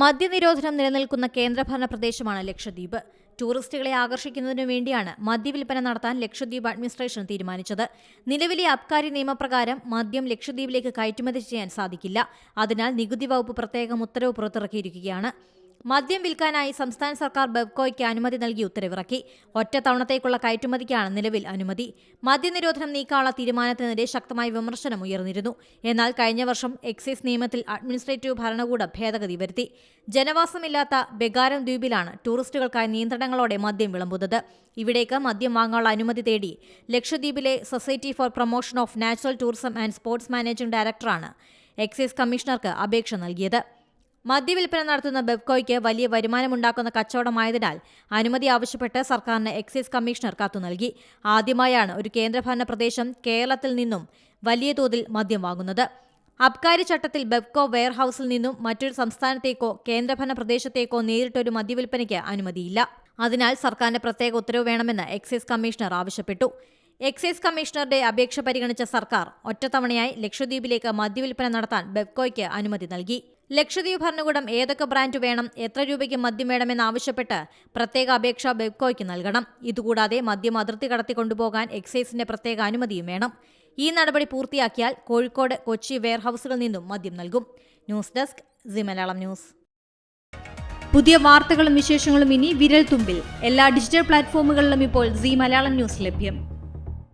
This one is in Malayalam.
മദ്യനിരോധനം നിലനിൽക്കുന്ന കേന്ദ്രഭരണ പ്രദേശമാണ് ലക്ഷദ്വീപ്. ടൂറിസ്റ്റുകളെ ആകർഷിക്കുന്നതിനു വേണ്ടിയാണ് മദ്യവിൽപ്പന നടത്താൻ ലക്ഷദ്വീപ് അഡ്മിനിസ്ട്രേഷൻ തീരുമാനിച്ചത്. നിലവിലെ അബ്കാരി നിയമപ്രകാരം മദ്യം ലക്ഷദ്വീപിലേക്ക് കയറ്റുമതി ചെയ്യാൻ സാധിക്കില്ല. അതിനാൽ നികുതി വകുപ്പ് പ്രത്യേകം ഉത്തരവ് പുറത്തിറക്കിയിരിക്കുകയാണ്. മദ്യം വിൽക്കാനായി സംസ്ഥാന സർക്കാർ ബെവ്കോയ്ക്ക് അനുമതി നൽകി ഉത്തരവിറക്കി. ഒറ്റത്തവണത്തേക്കുള്ള കയറ്റുമതിക്കാണ് നിലവിൽ അനുമതി. മദ്യനിരോധനം നീക്കാനുള്ള തീരുമാനത്തിനെതിരെ ശക്തമായ വിമർശനം ഉയർന്നിരുന്നു. എന്നാൽ കഴിഞ്ഞ വർഷം എക്സൈസ് നിയമത്തിൽ അഡ്മിനിസ്ട്രേറ്റീവ് ഭരണകൂടം ഭേദഗതി വരുത്തി. ജനവാസമില്ലാത്ത ബെഗാരം ദ്വീപിലാണ് ടൂറിസ്റ്റുകൾക്കായി നിയന്ത്രണങ്ങളോടെ മദ്യം വിളമ്പുന്നത്. ഇവിടേക്ക് മദ്യം വാങ്ങാനുള്ള അനുമതി തേടി ലക്ഷദ്വീപിലെ society for promotion of natural tourism and sports managing ഡയറക്ടറാണ് എക്സൈസ് കമ്മീഷണർക്ക് അപേക്ഷ നൽകിയത്. മദ്യവിൽപ്പന നടത്തുന്ന ബെബ്കോയ്ക്ക് വലിയ വരുമാനമുണ്ടാക്കുന്ന കച്ചവടമായതിനാൽ അനുമതി ആവശ്യപ്പെട്ട് സർക്കാരിന് എക്സൈസ് കമ്മീഷണർ കത്തു നൽകി. ആദ്യമായാണ് ഒരു കേന്ദ്രഭരണ പ്രദേശം കേരളത്തിൽ നിന്നും വലിയ തോതിൽ മദ്യം വാങ്ങുന്നത്. അബ്കാരി ചട്ടത്തിൽ ബെബ്കോ വെയർഹൌസിൽ നിന്നും മറ്റൊരു സംസ്ഥാനത്തേക്കോ കേന്ദ്രഭരണ പ്രദേശത്തേക്കോ നേരിട്ടൊരു മദ്യവിൽപ്പനയ്ക്ക് അനുമതിയില്ല. അതിനാൽ സർക്കാരിന്റെ പ്രത്യേക ഉത്തരവ് വേണമെന്ന് എക്സൈസ് കമ്മീഷണർ ആവശ്യപ്പെട്ടു. എക്സൈസ് കമ്മീഷണറുടെ അപേക്ഷ പരിഗണിച്ച സർക്കാർ ഒറ്റത്തവണയായി ലക്ഷദ്വീപിലേക്ക് മദ്യവിൽപ്പന നടത്താൻ ബെബ്കോയ്ക്ക് അനുമതി നൽകി. ലക്ഷദ്വീപ് ഭരണകൂടം ഏതൊക്കെ ബ്രാൻഡ് വേണം എത്ര രൂപയ്ക്ക് മദ്യം വേണമെന്നാവശ്യപ്പെട്ട് പ്രത്യേക അപേക്ഷ ബെബ്കോയ്ക്ക് നൽകണം. ഇതുകൂടാതെ മദ്യം അതിർത്തി കടത്തി കൊണ്ടുപോകാൻ എക്സൈസിന്റെ പ്രത്യേക അനുമതിയും വേണം. ഈ നടപടി പൂർത്തിയാക്കിയാൽ കോഴിക്കോട് കൊച്ചി വെയർഹൌസുകളിൽ നിന്നും മദ്യം നൽകും. News desk C Malayalam news. പുതിയ വാർത്തകളും വിശേഷങ്ങളും ഇനി വിരൽ തുമ്പിൽ എല്ലാ ഡിജിറ്റൽ പ്ലാറ്റ്ഫോമുകളിലും ഇപ്പോൾ സി മലയാളം ന്യൂസ് ലഭ്യം.